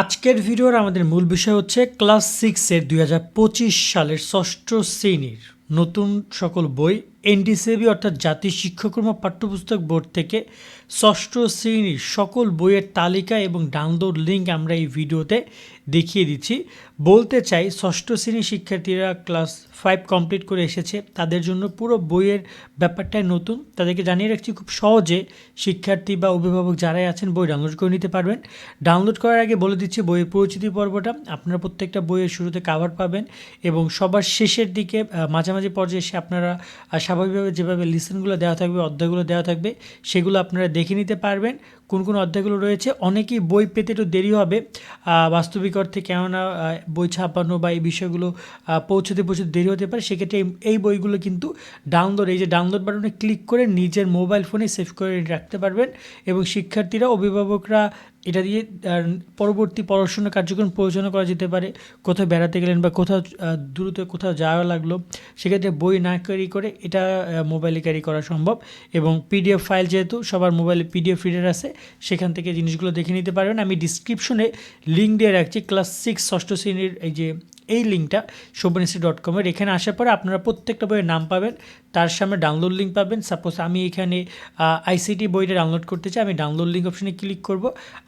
আজকের ভিডিওর আমাদের মূল বিষয় হচ্ছে ক্লাস সিক্সের দুই হাজার পঁচিশ সালের ষষ্ঠ শ্রেণির নতুন সকল বই এনডিসিবি অর্থাৎ জাতীয় শিক্ষাক্রম পাঠ্যপুস্তক বোর্ড থেকে ষষ্ঠ শ্রেণির সকল বইয়ের তালিকা এবং ডাউনলোড লিঙ্ক আমরা এই ভিডিওতে দেখিয়ে দিচ্ছি। বলতে চাই, ষষ্ঠ শ্রেণির শিক্ষার্থীরা ক্লাস ফাইভ কমপ্লিট করে এসেছে। তাদের জন্য পুরো বইয়ের ব্যাপারটাই নতুন। তাদেরকে জানিয়ে রাখছি, খুব সহজে শিক্ষার্থী বা অভিভাবক যারাই আছেন, বই ডাউনলোড করে নিতে পারবেন। ডাউনলোড করার আগে বলে দিচ্ছি, বইয়ের পরিচিতি পর্বটা। আপনারা প্রত্যেকটা বইয়ের শুরুতে কাভার পাবেন এবং সবার শেষের দিকে মাঝামাঝি পর্যায়ে এসে আপনারা স্বাভাবিকভাবে যেভাবে লিসেনগুলো দেওয়া থাকবে অধ্যায়গুলো দেওয়া থাকবে সেগুলো আপনারা দেখে নিতে পারবেন। কোন কোন অধ্যায়গুলো রয়েছে, অনেকেই বই পেতে একটু দেরি হবে। বাস্তবিক অর্থে কেননা বই ছাপানো বা এই বিষয়গুলো পৌঁছতে পৌঁছতে দেরি হতে পারে, সেক্ষেত্রে এই- বইগুলো কিন্তু ডাউনলোড এই যে ডাউনলোড বাটনে ক্লিক করে নিজের মোবাইল ফোনে সেভ করে রাখতে পারবেন এবং শিক্ষার্থীরা, অভিভাবকরা এটা দিয়ে পরবর্তী পড়াশোনা কার্যক্রম পরিচালনা করা যেতে পারে। কোথাও বেড়াতে গেলেন বা কোথাও দ্রুত কোথাও যাওয়া লাগল, সেক্ষেত্রে বই না ক্যারি করে এটা মোবাইলে ক্যারি করা সম্ভব এবং পিডিএফ ফাইল যেহেতু সবার মোবাইলে পিডিএফ রিডার আছে সেখান থেকে জিনিসগুলো দেখে নিতে পারবেন। আমি ডিসক্রিপশনে লিঙ্ক দিয়ে রাখছি। ক্লাস সিক্স ষষ্ঠ শ্রেণির এই যে এই লিঙ্কটা শোভনিশ্রী ডট কমের এখানে আসার পরে আপনারা প্রত্যেকটা বইয়ের নাম পাবেন, তার সামনে ডাউনলোড লিঙ্ক পাবেন। সাপোজ আমি এখানে আইসিটি বইটা ডাউনলোড করতে চাই, আমি ডাউনলোড লিঙ্ক অপশনে ক্লিক করব।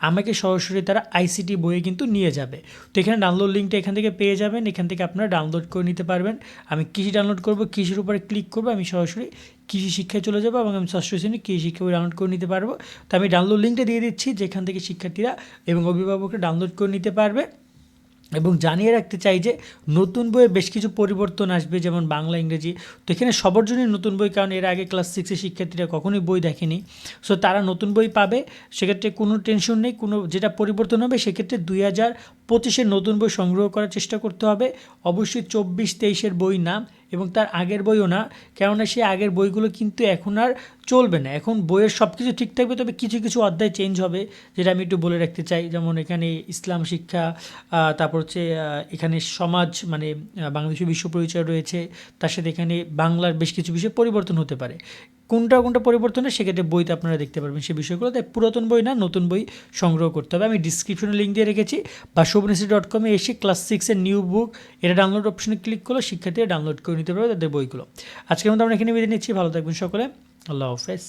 আমাকে সরাসরি তারা আইসিটি বইয়ে কিন্তু নিয়ে যাবে। তো এখানে ডাউনলোড লিঙ্কটা এখান থেকে পেয়ে যাবেন, এখান থেকে আপনারা ডাউনলোড করে নিতে পারবেন। আমি কৃষি ডাউনলোড করব, কৃষির উপরে ক্লিক করব, আমি সরাসরি কৃষি শিক্ষায় চলে যাব এবং আমি ষষ্ঠ শ্রেণি কৃষি শিক্ষা ডাউনলোড করে নিতে পারব। তো আমি ডাউনলোড লিঙ্কটা দিয়ে দিচ্ছি, যেখান থেকে শিক্ষার্থীরা এবং অভিভাবকরা ডাউনলোড করে নিতে পারবে। এবং জানিয়ে রাখতে চাই যে নতুন বইয়ে বেশ কিছু পরিবর্তন আসবে, যেমন বাংলা, ইংরেজি। তো এখানে সবার জন্যই নতুন বই, কারণ এর আগে ক্লাস সিক্সের শিক্ষার্থীরা কখনোই বই দেখেনি। সো তারা নতুন বই পাবে, সেক্ষেত্রে কোনো টেনশন নেই, কোনো যেটা পরিবর্তন হবে, সেক্ষেত্রে দুই হাজার পঁচিশের নতুন বই সংগ্রহ করার চেষ্টা করতে হবে। অবশ্যই চব্বিশ তেইশের বই না এবং তার আগের বইও না। কেননা সেই আগের বইগুলো কিন্তু এখন আর চলবে না। এখন বইয়ের সব কিছু ঠিক থাকবে, তবে কিছু কিছু অধ্যায় চেঞ্জ হবে, যেটা আমি একটু বলে রাখতে চাই। যেমন এখানে ইসলাম শিক্ষা তারপর হচ্ছে এখানে সমাজ মানে বাংলাদেশের বিশ্ব পরিচয় রয়েছে। তার সাথে এখানে বাংলার বেশ কিছু বিষয় পরিবর্তন হতে পারে। কোনটা কোনটা পরিবর্তন সেক্ষেত্রে বইতে আপনারা দেখতে পারবেন সেই বিষয়গুলো তাই পুরাতন বই না, নতুন বই সংগ্রহ করতে হবে। আমি ডিসক্রিপশনে লিঙ্ক দিয়ে রেখেছি। বা শোভনেশ্রী ডট কমে এসে ক্লাস সিক্সের নিউ বুক এটা ডাউনলোড অপশনে ক্লিক করলে শিক্ষার্থীরা ডাউনলোড করে নিতে পারবে তাদের বইগুলো। আজকের মতো আমরা এখানে বেঁধে নিচ্ছি। ভালো থাকবেন সকলে। আল্লাহ হাফেজ।